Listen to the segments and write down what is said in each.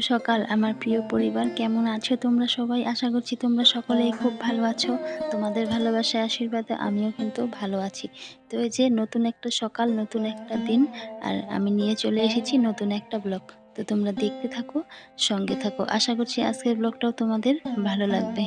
সকাল। আমার প্রিয় পরিবার, কেমন আছো তোমরা সবাই? আশা করছি তোমরা সকলেই খুব ভালো আছো। তোমাদের ভালোবাসায়, আশীর্বাদে আমিও কিন্তু ভালো আছি। তো এই যে নতুন একটা সকাল, নতুন একটা দিন, আর আমি নিয়ে চলে এসেছি নতুন একটা ব্লগ। তো তোমরা দেখতে থাকো, সঙ্গে থাকো। আশা করছি আজকের ব্লগটাও তোমাদের ভালো লাগবে।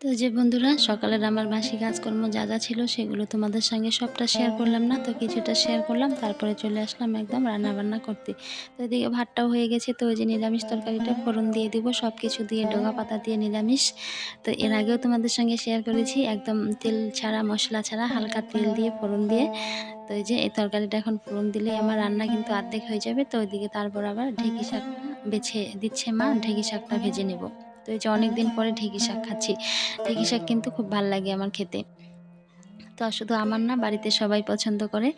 তো যে বন্ধুরা, সকালের আমার বাসি কাজকর্ম যা যা ছিল সেগুলো তোমাদের সঙ্গে সবটা শেয়ার করলাম না, তো কিছুটা শেয়ার করলাম, তারপরে চলে আসলাম একদম রান্না বান্না করতে। তো এদিকে ভাতটাও হয়ে গেছে, তো ওই যে নিরামিষ তরকারিটা ফোড়ন দিয়ে দিব সব কিছু দিয়ে ডোগা পাতা দিয়ে নিরামিষ। তো এর আগেও তোমাদের সঙ্গে শেয়ার করেছি, একদম তেল ছাড়া, মশলা ছাড়া, হালকা তেল দিয়ে ফোড়ন দিয়ে। তো এই যে এই তরকারিটা এখন ফোড়ন দিলে আমার রান্না কিন্তু অর্ধেক হয়ে যাবে, তো ওইদিকে তারপর আবার ঢেঁকি শাক বেছে দিচ্ছে মা, ঢেঁকি শাকটা ভেজে নেব। তো এই যে অনেক দিন পরে ঢেঁকি শাক খাচ্ছি। ঢেঁকি শাক কিন্তু খুব ভালো লাগে আমার খেতে। তো শুধু আমার না, বাড়িতে সবাই পছন্দ করে।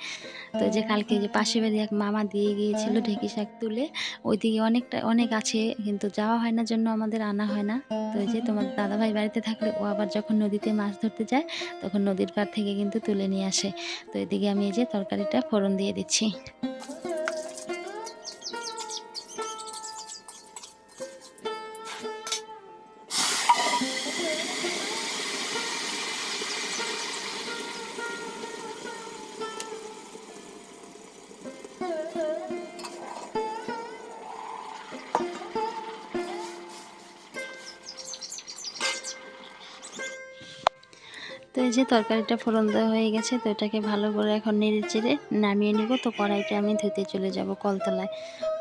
তো যে কালকে যে পাশে বাড়ি এক মামা দিয়ে গিয়েছিল ঢেঁকি শাক তুলে, ওইদিকে অনেকটা, অনেক আছে, কিন্তু যাওয়া হয় না, জন্য আমাদের আনা হয় না। তো এই যে তোমার দাদাভাই বাড়িতে থাকলে ও আবার যখন নদীতে মাছ ধরতে যায়, তখন নদীর পাড় থেকে কিন্তু তুলে নিয়ে আসে। তো এদিকে আমি এই যে তরকারিটা ফোড়ন দিয়ে দিচ্ছি। এই যে তরকারিটা ফোড়ন দেওয়া হয়ে গেছে, তো এটাকে ভালো করে এখন নেড়ে চেড়ে নামিয়ে নিব। তো কড়াইটা আমি ধুতে চলে যাব কলতলায়।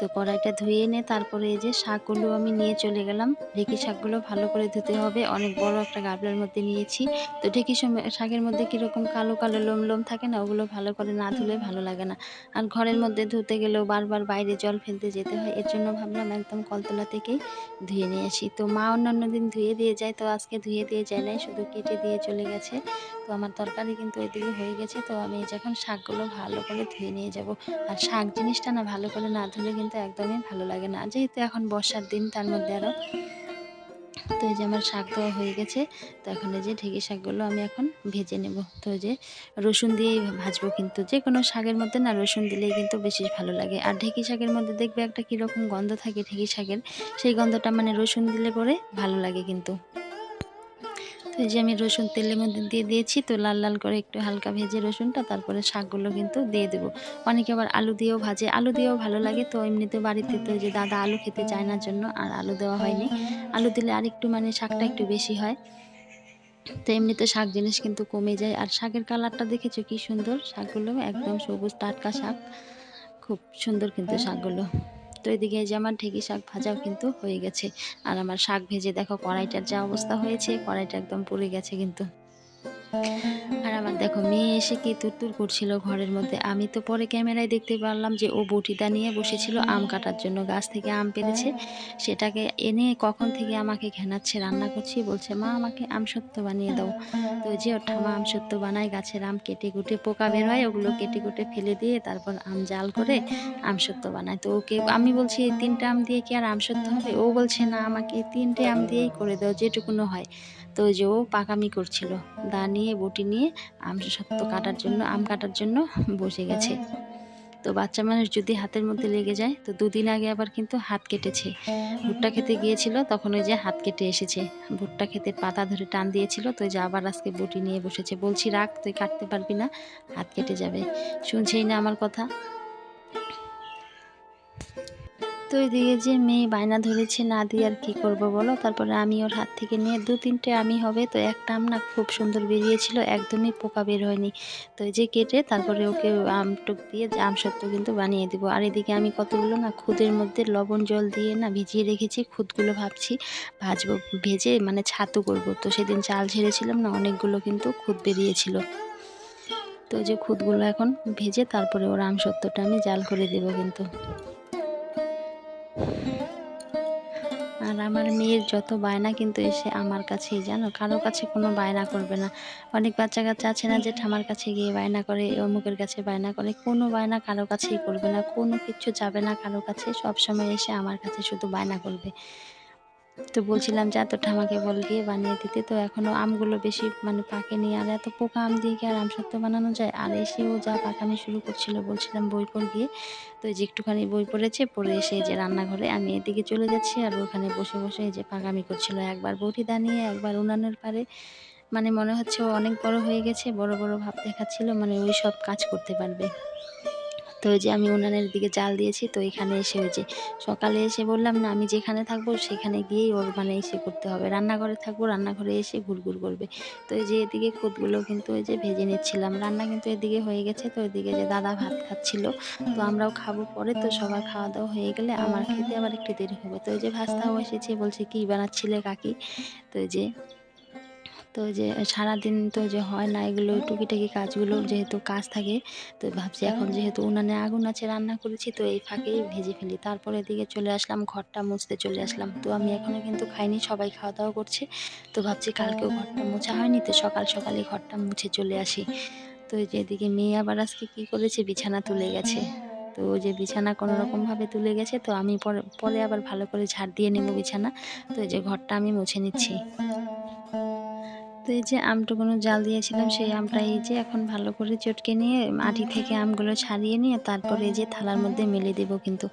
তো কড়াইটা ধুয়ে এনে তারপরে এই যে শাকগুলো আমি নিয়ে চলে গেলাম। ঢেঁকি শাকগুলো ভালো করে ধুতে হবে। অনেক বড় একটা গাবলার মধ্যে নিয়েছি। তো ঢেঁকি শাকের মধ্যে কীরকম কালো কালো লোম লোম থাকে না, ওগুলো ভালো করে না ধুলে ভালো লাগে না। আর ঘরের মধ্যে ধুতে গেলেও বারবার বাইরে জল ফেলতে যেতে হয়। এর জন্য ভাবলাম একদম কলতলা থেকেই ধুয়ে নিয়ে আসি। তো মা অন্যান্য দিন ধুয়ে দিয়ে যায়, তো আজকে ধুয়ে দিয়ে যায় নাই, শুধু কেটে দিয়ে চলে গেছে। তো আমার তরকারি কিন্তু এদিকে হয়ে গেছে। তো আমি যখন শাকগুলো ভালো করে ধুয়ে নিয়ে যাব। আর শাক জিনিসটা না ভালো করে না ধুলে কিন্তু একদমই ভালো লাগে না। যেহেতু এখন বর্ষার দিন, তার মধ্যে আরও তো এই যে আমার শাক দেওয়া হয়ে গেছে। তো এখন এই যে ঢেঁকি শাকগুলো আমি এখন ভেজে নেব। তো যে রসুন দিয়েই ভাজবো কিন্তু। যে কোনো শাকের মধ্যে না রসুন দিলেই কিন্তু বেশি ভালো লাগে। আর ঢেঁকি শাকের মধ্যে দেখবে একটা কীরকম গন্ধ থাকে ঢেঁকি শাকের। সেই গন্ধটা মানে রসুন দিলে পরে ভালো লাগে কিন্তু। এই যে আমি রসুন তেলের মধ্যে দিয়ে দিয়েছি, তো লাল লাল করে একটু হালকা ভেজে রসুনটা, তারপরে শাকগুলো কিন্তু দিয়ে দেবো। অনেকে আবার আলু দিয়েও ভাজে, আলু দিয়েও ভালো লাগে। তো এমনিতে বাড়িতে তো যে দাদা আলু খেতে চায় না জন্য আর আলু দেওয়া হয়নি। আলু দিলে আর একটু মানে শাকটা একটু বেশি হয়। তো এমনিতে শাক জিনিস কিন্তু কমে যায়। আর শাকের কালারটা দেখেছ কি সুন্দর? শাকগুলো একদম সবুজ টাটকা শাক। খুব সুন্দর কিন্তু শাকগুলো। তো এদিকে যে আমার ঢেঁকি শাক ভাজাও কিন্তু হয়ে গেছে। আর আমার শাক ভেজে দেখো কড়াইটার যা অবস্থা হয়েছে, কড়াইটা একদম পুড়ে গেছে কিন্তু। আর আমার দেখো, মেয়ে এসে কি তুরতুর করছিল ঘরের মধ্যে? আমি তো পরে ক্যামেরায় দেখতে পারলাম যে ও বটিটা নিয়ে বসেছিল আম কাটার জন্য। গাছ থেকে আম পেরেছে। সেটাকে এনে কখন থেকে আমাকে ঘেনাচ্ছে, রান্না করছি বলছে, মা, আমাকে আম সত্য বানিয়ে দাও। তো যে ওর ঠামা আম সত্য বানায়, গাছের আম কেটে কুটে পোকা বের হয়, ওগুলো কেটে কুটে ফেলে দিয়ে তারপর আম জাল করে আম সত্য বানায়। তো ওকে আমি বলছি, এই তিনটা আম দিয়ে কি আর আম সত্য হবে? ও বলছে, না, আমাকে তিনটে আম দিয়েই করে দাও যেটুকুনো হয়। তো যে ও পাকামি করছিল। দা নিয়ে, বটি নিয়ে আম সত্য কাটার জন্য, আম কাটার জন্য বসে গেছে। তো বাচ্চা মানুষ যদি হাতের মধ্যে লেগে যায়, তো দুদিন আগে আবার কিন্তু হাত কেটেছে। ভুট্টা খেতে গিয়েছিল, তখন ওই যে হাত কেটে এসেছে। ভুট্টা খেতে পাতা ধরে টান দিয়েছিল, তো যে আবার আজকে বটি নিয়ে বসেছে। বলছি, রাখ, তুই কাটতে পারবি না, হাত কেটে যাবে। শুনছেই না আমার কথা। তো এদিকে যে মেয়ে বায়না ধরেছে না দিয়ে আর কী করব বলো? তারপরে আমি ওর হাত থেকে নিয়ে দু তিনটে আমি হবে, তো একটা আম না খুব সুন্দর বেরিয়েছিল, একদমই পোকা বের হয়নি। তো এই যে কেটে তারপরে ওকে আমটুক দিয়ে আম কিন্তু বানিয়ে দিব। আর এদিকে আমি কতগুলো না খুদের মধ্যে লবণ জল দিয়ে না ভিজিয়ে রেখেছি, খুদগুলো ভাবছি ভাজবো, ভেজে মানে ছাতু করব। তো সেদিন চাল ঝেড়েছিলাম না, অনেকগুলো কিন্তু খুদ বেরিয়েছিল। তো যে খুদগুলো এখন ভেজে তারপরে ওর আম সত্ত্বটা আমি জাল করে দেবো কিন্তু। আর আমার মেয়ের যত বায়না কিন্তু এসে আমার কাছেই, জানো? কারও কাছে কোনো বায়না করবে না। অনেক বাচ্চা কাচ্চা আছে না যে ঠামার কাছে গিয়ে বায়না করে অমুকের কাছে বায়না করে। কোনো বায়না কারও কাছেই করবে না, কোনো কিছু যাবে না কারও কাছে। সব সময় এসে আমার কাছে শুধু বায়না করবে। তো বলছিলাম যে এত ঠামাকে বল গিয়ে বানিয়ে দিতে। তো এখনও আমগুলো বেশি মানে পাকেনি। আর এত পোকা আম দিয়ে কি আর আম সত্য বানানো যায়? আর এসেও যা পাকামি শুরু করছিল, বলছিলাম বই পড় গিয়ে তো এই যে একটুখানি বই পড়েছে, পড়ে এসে যে রান্নাঘরে আমি এদিকে চলে যাচ্ছি আর ওখানে বসে বসে যে পাকামি করছিল। একবার বটি দানিয়ে, একবার উনানের পারে। মানে মনে হচ্ছে ও অনেক বড় হয়ে গেছে, বড় বড় ভাব দেখাচ্ছিল। মানে ওই সব কাজ করতে পারবে। তো ওই যে আমি উনানের দিকে জাল দিয়েছি, তো এখানে এসে ওই যে সকালে এসে বললাম, না, আমি যেখানে থাকব সেখানে গিয়েই ওর মানে এসে করতে হবে। রান্নাঘরে থাকব, রান্নাঘরে এসে ঘুরঘুর করবে। তো এই যে এদিকে খুদগুলো কিন্তু ওই যে ভেজে নিচ্ছিলাম। রান্না কিন্তু এদিকে হয়ে গেছে, তো এদিকে যে দাদা ভাত খাচ্ছিল, তো আমরাও খাব পরে। তো সবার খাওয়া দাওয়া হয়ে গেলে আমার খেতে আবার একটু দেরি হবে। তো ওই যে ভাস্তাও এসেছে, বলছে, কি বানাচ্ছিলে কাকি? তো এই যে তো যে সারাদিন তো যে হয় না এগুলো, টুকিটাকি কাজগুলো যেহেতু কাজ থাকে, তো ভাবছি এখন যেহেতু উনানে আগুন আছে, রান্না করেছি, তো এই ফাঁকেই ভেজে ফেলি। তারপরে এদিকে চলে আসলাম, ঘরটা মুছতে চলে আসলাম। তো আমি এখনও কিন্তু খাইনি, সবাই খাওয়া দাওয়া করছে। তো ভাবছি কালকেও ঘরটা মোছা হয়নি, তো সকাল সকালে ঘরটা মুছে চলে আসি। তো এই যে এদিকে মেয়ে আবার আজকে কী করেছে, বিছানা তুলে গেছে। তো যে বিছানা কোনো রকমভাবে তুলে গেছে, তো আমি পরে পরে আবার ভালো করে ঝাড় দিয়ে নেব বিছানা। তো যে ঘরটা আমি মুছে নিচ্ছি। তো এই যে আমটুকুনো জাল দিয়েছিলাম, সেই আমটা এই যে এখন ভালো করে চটকে নিয়ে মাটি থেকে আমগুলো ছাড়িয়ে নিয়ে তারপরে এই যে থালার মধ্যে মেলে দেব কিন্তু।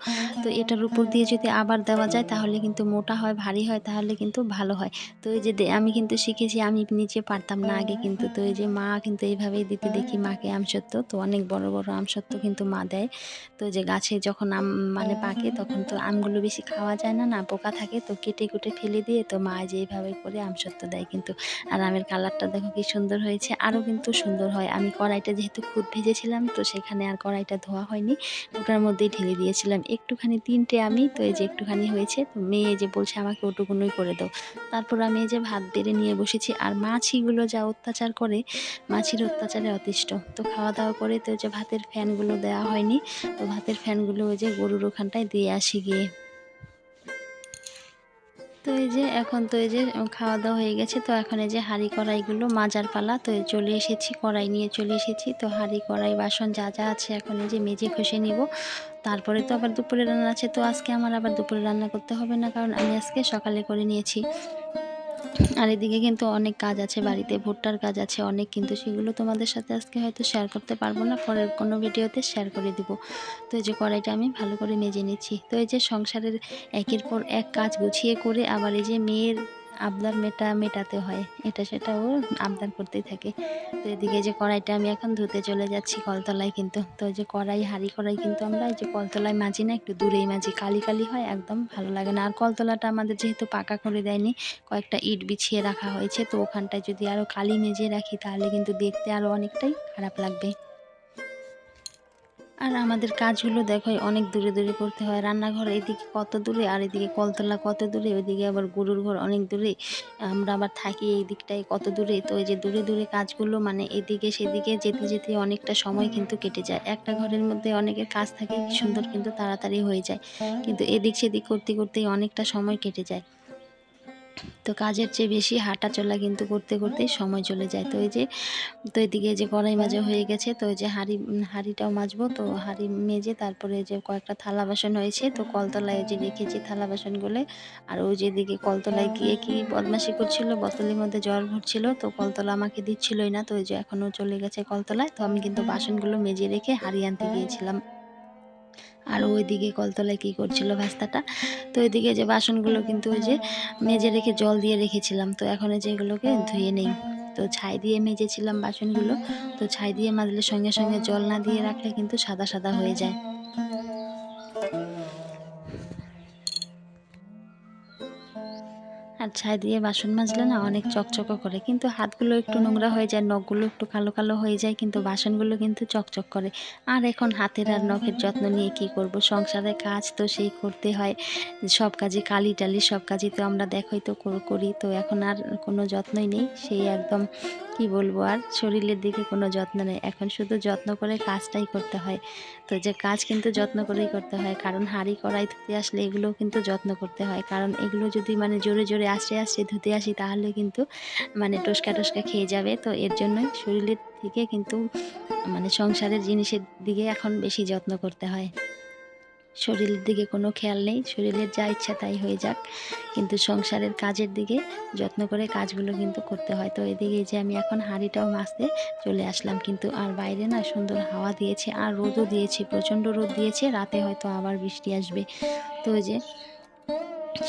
তো এটার উপর দিয়ে যদি আবার দেওয়া যায়, তাহলে কিন্তু মোটা হয়, ভারী হয়, তাহলে কিন্তু ভালো হয়। তো এই যে আমি কিন্তু শিখেছি, আমি নিচে পারতাম না আগে কিন্তু। তো এই যে মা কিন্তু এইভাবেই দিতে দেখি, মাকে আমসত্ত্ব তো অনেক বড় বড় আমসত্ত্ব কিন্তু মা দেয়। তো যে গাছে যখন আম মানে পাকে, তখন তো আমগুলো বেশি খাওয়া যায় না না পোকা থাকে। তো কেটে কুটে ফেলে দিয়ে তো মা যে এইভাবে করে আমসত্ত্ব দেয় কিন্তু। আর আমের কালারটা দেখো কি সুন্দর হয়েছে। আরও কিন্তু সুন্দর হয়। আমি কড়াইটা যেহেতু খুদ ভেজেছিলাম, তো সেখানে আর কড়াইটা ধোয়া হয়নি। ওটার মধ্যেই ঢেলে দিয়েছিলাম। একটুখানি তিনটে আমি, তো এই যে একটুখানি হয়েছে, তো মেয়ে যে বলছে আমাকে ওটুকুনোই করে দাও। তারপর আমি এই যে ভাত বেড়ে নিয়ে বসেছি। আর মাছিগুলো যা অত্যাচার করে, মাছির অত্যাচারে অতিষ্ঠ। তো খাওয়া দাওয়া করে তো যে ভাতের ফ্যানগুলো দেওয়া হয়নি, তো ভাতের ফ্যানগুলো ওই যে গরুর ওখানটায় দিয়ে আসি গিয়ে। তো এই যে, এখন তো এই যে খাওয়া দাওয়া হয়ে গেছে। তো এখন এই যে, হাঁড়ি কড়াইগুলো, মাজার পালা, তো চলে এসেছি, কড়াই নিয়ে চলে এসেছি। তো হাঁড়ি, কড়াই, বাসন যা যা আছে, এখন এই যে, মেজে খসে নিব। তারপরে তো আবার দুপুরে রান্না আছে। তো আজকে আমার আবার দুপুরে রান্না করতে হবে না, কারণ আমি আজকে সকালে করে নিয়েছি আর এদিকে কিন্তু অনেক কাজ আছে, বাড়িতে ভুট্টার কাজ আছে, অনেক কিন্তু সেগুলো তোমাদের সাথে আজকে হয়তো শেয়ার করতে পারব না, পরের কোনো ভিডিওতে শেয়ার করে দিব। তো এই যে কড়াইটা আমি ভালো করে মেজে নিচ্ছি। তো এই যে সংসারের একের পর এক কাজ গুছিয়ে করে আবার এই যে মেয়ের আবদার মেটা, মেটাতে হয়। এটা সেটা ও আবদার করতেই থাকে। তো এদিকে যে কড়াইটা আমি এখন ধুতে চলে যাচ্ছি কলতলায় কিন্তু। তো যে কড়াই, হাঁড়ি কড়াই কিন্তু আমরা এই যে কলতলায় মাজি না, একটু দূরেই মাজি। কালি কালি হয়, একদম ভালো লাগে না। আর কলতলাটা আমাদের যেহেতু পাকা করে দেয়নি, কয়েকটা ইট বিছিয়ে রাখা হয়েছে। তো ওখানটায় যদি আরও কালি মেজে রাখি, তাহলে কিন্তু দেখতে আরও অনেকটাই খারাপ লাগবে। আর আমাদের কাজগুলো দেখো, অনেক দূরে দূরে করতে হয়। রান্নাঘর এদিকে কত দূরে আর এদিকে কলতলা কত দূরে, ওইদিকে আবার গরুর ঘর অনেক দূরে। আমরা আবার থাকি এই দিকটায় কত দূরে। তো এই যে দূরে দূরে কাজগুলো মানে এদিকে সেদিকে যেতে যেতে অনেকটা সময় কিন্তু কেটে যায়। একটা ঘরের মধ্যে অনেকের কাজ থাকে, সুন্দর কিন্তু তাড়াতাড়ি হয়ে যায়। কিন্তু এদিক সেদিক করতে করতেই অনেকটা সময় কেটে যায়। তো কাজের চেয়ে বেশি হাঁটা চলা কিন্তু করতে করতেই সময় চলে যায়। তো এই যে, তো এদিকে যে কড়াই মাজা হয়ে গেছে, তো ওই যে হাঁড়ি, হাঁড়িটাও মাজবো। তো হাঁড়ি মেজে তারপরে যে কয়েকটা থালা বাসন হয়েছে, তো কলতলায় যে রেখেছি থালা বাসনগুলো, আর ওই যেদিকে কলতলায় গিয়ে কি বদমাশি করছিল বোতলের মধ্যে জল ভরছিল তো কলতলা আমাকে দিচ্ছিলই না। তো ওই যে এখনও চলে গেছে কলতলায়, তো আমি কিন্তু বাসনগুলো মেজে রেখে হাঁড়ি আনতে গিয়েছিলাম। আর ওইদিকে কলতলায় কী করছিল ভাস্তাটা তো ওইদিকে যে বাসনগুলো কিন্তু ওই যে মেজে রেখে জল দিয়ে রেখেছিলাম। তো এখন যেগুলোকে ধুয়ে নেই। তো ছাই দিয়ে মেজেছিলাম বাসনগুলো। তো ছাই দিয়ে মাজলে সঙ্গে সঙ্গে জল না দিয়ে রাখলে কিন্তু সাদা সাদা হয়ে যায়। আর ছাই দিয়ে বাসন মাজলে না অনেক চকচকও করে। কিন্তু হাতগুলো একটু নোংরা হয়ে যায়, নখগুলো একটু কালো কালো হয়ে যায়, কিন্তু বাসনগুলো কিন্তু চকচক করে। আর এখন হাতের আর নখের যত্ন নিয়ে কি করব? সংসারে কাজ তো সেই করতে হয়, সব কাজে কালি টালি, সব কাজই তো আমরা দেখোই তো করি। তো এখন আর কোনো যত্নই নেই, সেই একদম কি বলব আর? শরীরের দিকে কোনো যত্ন নেই। এখন শুধু যত্ন করে কাজটাই করতে হয়। তো যে কাজ কিন্তু যত্ন করেই করতে হয়। কারণ হাঁড়ি, কড়াই, ধুতে আসলে এগুলোও কিন্তু যত্ন করতে হয়। কারণ এগুলো যদি মানে জোরে জোরে আস্তে আস্তে ধুতে আসি, তাহলে কিন্তু মানে টসকা টসকা খেয়ে যাবে। তো এর জন্যই শরীরের থেকে কিন্তু মানে সংসারের জিনিসের দিকে এখন বেশি যত্ন করতে হয়। শরীরের দিকে কোনো খেয়াল নেই। শরীরের যা ইচ্ছা তাই হয়ে যাক। কিন্তু সংসারের কাজের দিকে যত্ন করে কাজগুলো কিন্তু করতে হয়। তো এদিকে যে আমি এখন হাঁড়িটাও মাছতে চলে আসলাম। কিন্তু আর বাইরে না সুন্দর হাওয়া দিয়েছে আর রোদও দিয়েছে, প্রচণ্ড রোদ দিয়েছে। রাতে হয়তো আবার বৃষ্টি আসবে। তো যে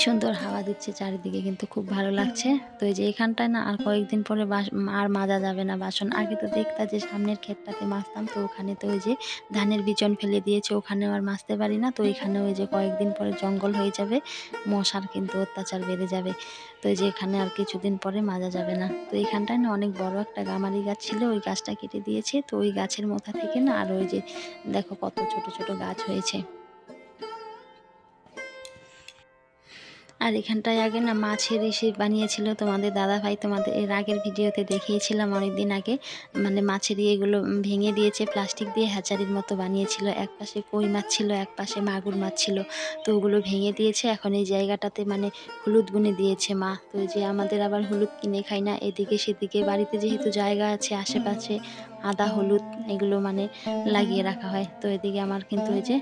সুন্দর হাওয়া দিচ্ছে চারিদিকে কিন্তু খুব ভালো লাগছে। তো এই যে এখানটায় না আর কয়েকদিন পরে আর মাজা যাবে না বাসন। আগে তো দেখতা যে সামনের ক্ষেতটাতে মাজতাম, তো ওখানে তো ওই যে ধানের বিচন ফেলে দিয়েছে, ওখানেও আর মাজতে পারি না। তো এখানে ওই যে কয়েকদিন পরে জঙ্গল হয়ে যাবে, মশার কিন্তু অত্যাচার বেড়ে যাবে। তো এই যে এখানে আর কিছুদিন পরে মাজা যাবে না। তো এখানটায় না অনেক বড় একটা গামারি গাছ ছিল, ওই গাছটা কেটে দিয়েছে। তো ওই গাছের মাথা থেকে না আর ওই যে দেখো কত ছোট ছোট গাছ হয়েছে। আর এখানটায় আগে না মাছের ইসে বানিয়েছিল তোমাদের দাদা ভাই তোমাদের এর আগের ভিডিওতে দেখিয়েছিলাম অনেক দিন আগে। মানে মাছের ইয়েগুলো ভেঙে দিয়েছে, প্লাস্টিক দিয়ে হ্যাচারির মতো বানিয়েছিল। এক পাশে কই মাছ ছিল, এক পাশে মাগুর মাছ ছিল। তো ওগুলো ভেঙে দিয়েছে, এখন এই জায়গাটাতে মানে হলুদ বুনে দিয়েছে মা। তো যে আমাদের আবার হলুদ কিনে খাই না, এদিকে সেদিকে বাড়িতে যেহেতু জায়গা আছে, আশেপাশে আদা, হলুদ এগুলো মানে লাগিয়ে রাখা হয়। তো এদিকে আমার কিন্তু এই যে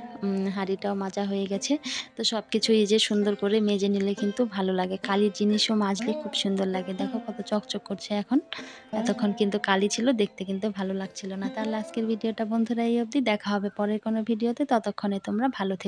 হাঁড়িটাও মাজা হয়ে গেছে। তো সব কিছু এই যে সুন্দর করে মেজে নিলে কিন্তু ভালো লাগে। কালির জিনিসও মাজলে খুব সুন্দর লাগে। দেখো কত চকচক করছে এখন। এতক্ষণ কিন্তু কালি ছিল, দেখতে কিন্তু ভালো লাগছিল না। তাহলে আজকের ভিডিওটা বন্ধুরা এই অবধি। দেখা হবে পরের কোনো ভিডিওতে। ততক্ষণে তোমরা ভালো থেকো।